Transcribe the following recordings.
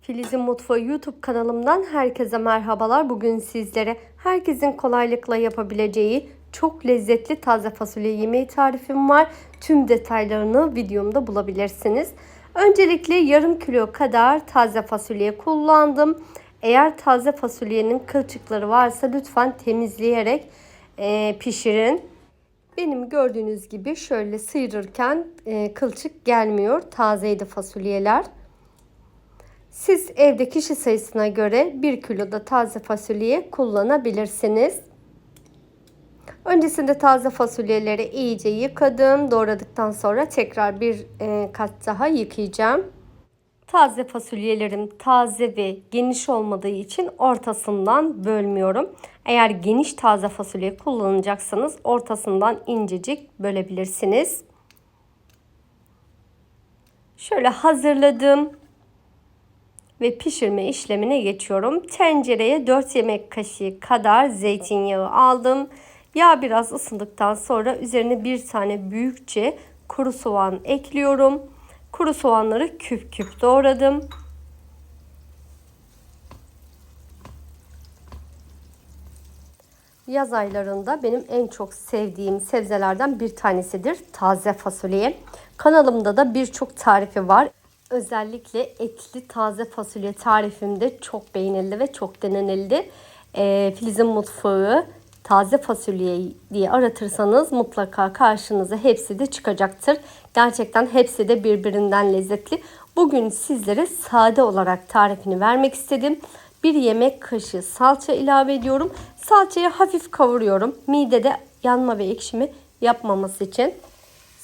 Filiz'in Mutfağı YouTube kanalımdan herkese merhabalar. Bugün sizlere herkesin kolaylıkla yapabileceği çok lezzetli taze fasulye yemeği tarifim var. Tüm detaylarını videomda bulabilirsiniz. Öncelikle yarım kilo kadar taze fasulye kullandım. Eğer taze fasulyenin kılçıkları varsa lütfen temizleyerek e, pişirin. Benim gördüğünüz gibi şöyle sıyırırken e, kılçık gelmiyor. Tazeydi fasulyeler. Siz evde kişi sayısına göre 1 kilo da taze fasulye kullanabilirsiniz. Öncesinde taze fasulyeleri iyice yıkadım. Doğradıktan sonra tekrar bir e, kat daha yıkayacağım. Taze fasulyelerim taze ve geniş olmadığı için ortasından bölmüyorum. Eğer geniş taze fasulye kullanacaksanız ortasından incecik bölebilirsiniz. Şöyle hazırladım ve pişirme işlemine geçiyorum. Tencereye 4 yemek kaşığı kadar zeytinyağı aldım. Yağ biraz ısındıktan sonra üzerine bir tane büyükçe kuru soğan ekliyorum. Kuru soğanları küp küp doğradım. Yaz aylarında benim en çok sevdiğim sebzelerden bir tanesidir taze fasulye. Kanalımda da birçok tarifi var. Özellikle etli taze fasulye tarifimde çok beğenildi ve çok denenildi. E, Filiz'in mutfağı taze fasulye diye aratırsanız mutlaka karşınıza hepsi de çıkacaktır. Gerçekten hepsi de birbirinden lezzetli. Bugün sizlere sade olarak tarifini vermek istedim. Bir yemek kaşığı salça ilave ediyorum. Salçayı hafif kavuruyorum. Midede yanma ve ekşimi yapmaması için.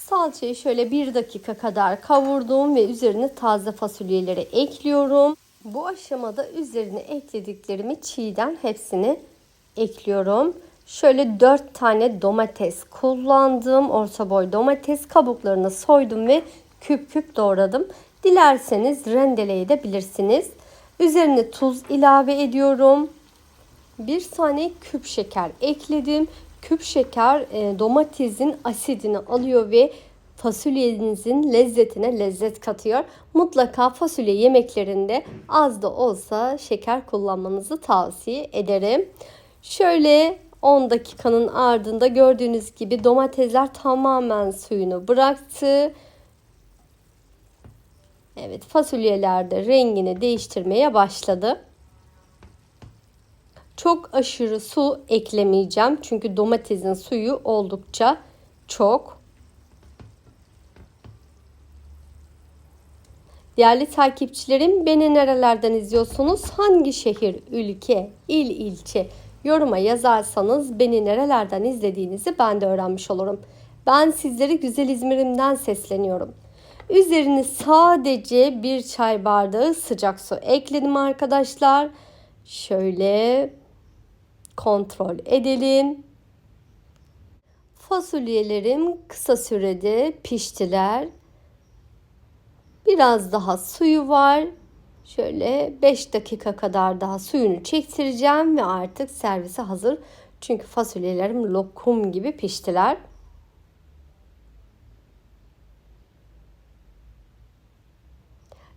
Salçayı şöyle bir dakika kadar kavurdum ve üzerine taze fasulyeleri ekliyorum. Bu aşamada üzerine eklediklerimi çiğden hepsini ekliyorum. Şöyle 4 tane domates kullandım. Orta boy domates kabuklarını soydum ve küp küp doğradım. Dilerseniz rendeleyebilirsiniz. Üzerine tuz ilave ediyorum. Bir tane küp şeker ekledim. Küp şeker e, domatesin asidini alıyor ve fasulyenizin lezzetine lezzet katıyor. Mutlaka fasulye yemeklerinde az da olsa şeker kullanmanızı tavsiye ederim. Şöyle 10 dakikanın ardında gördüğünüz gibi domatesler tamamen suyunu bıraktı. Evet fasulyeler de rengini değiştirmeye başladı. Çok aşırı su eklemeyeceğim. Çünkü domatesin suyu oldukça çok. Değerli takipçilerim beni nerelerden izliyorsunuz? Hangi şehir, ülke, il, ilçe yoruma yazarsanız beni nerelerden izlediğinizi ben de öğrenmiş olurum. Ben sizleri güzel İzmir'imden sesleniyorum. Üzerini sadece bir çay bardağı sıcak su ekledim arkadaşlar. Şöyle kontrol edelim. Fasulyelerim kısa sürede piştiler. Biraz daha suyu var. Şöyle 5 dakika kadar daha suyunu çektireceğim ve artık servise hazır. Çünkü fasulyelerim lokum gibi piştiler.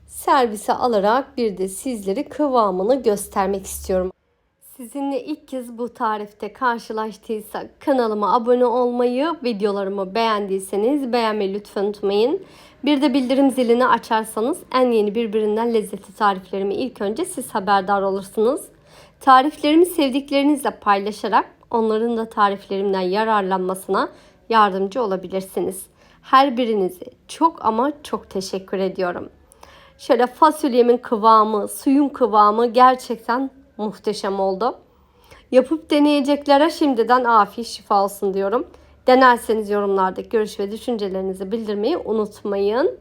Servise alarak bir de sizlere kıvamını göstermek istiyorum. Sizinle ilk kez bu tarifte karşılaştıysak kanalıma abone olmayı, videolarımı beğendiyseniz beğenmeyi lütfen unutmayın. Bir de bildirim zilini açarsanız en yeni birbirinden lezzetli tariflerimi ilk önce siz haberdar olursunuz. Tariflerimi sevdiklerinizle paylaşarak onların da tariflerimden yararlanmasına yardımcı olabilirsiniz. Her birinize çok ama çok teşekkür ediyorum. Şöyle fasulyemin kıvamı, suyun kıvamı gerçekten muhteşem oldu. Yapıp deneyeceklere şimdiden afiyet şifa olsun diyorum. Denerseniz yorumlardaki görüş ve düşüncelerinizi bildirmeyi unutmayın.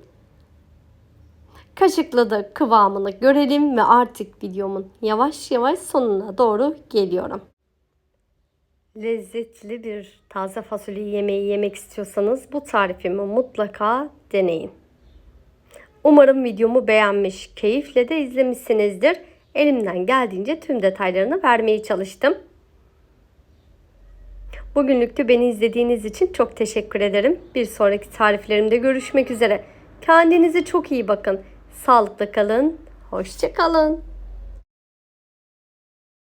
Kaşıkla da kıvamını görelim ve artık videomun yavaş yavaş sonuna doğru geliyorum. Lezzetli bir taze fasulye yemeği yemek istiyorsanız bu tarifimi mutlaka deneyin. Umarım videomu beğenmiş, keyifle de izlemişsinizdir. Elimden geldiğince tüm detaylarını vermeye çalıştım. Bugünlük de beni izlediğiniz için çok teşekkür ederim. Bir sonraki tariflerimde görüşmek üzere. Kendinize çok iyi bakın. Sağlıklı kalın. Hoşçakalın.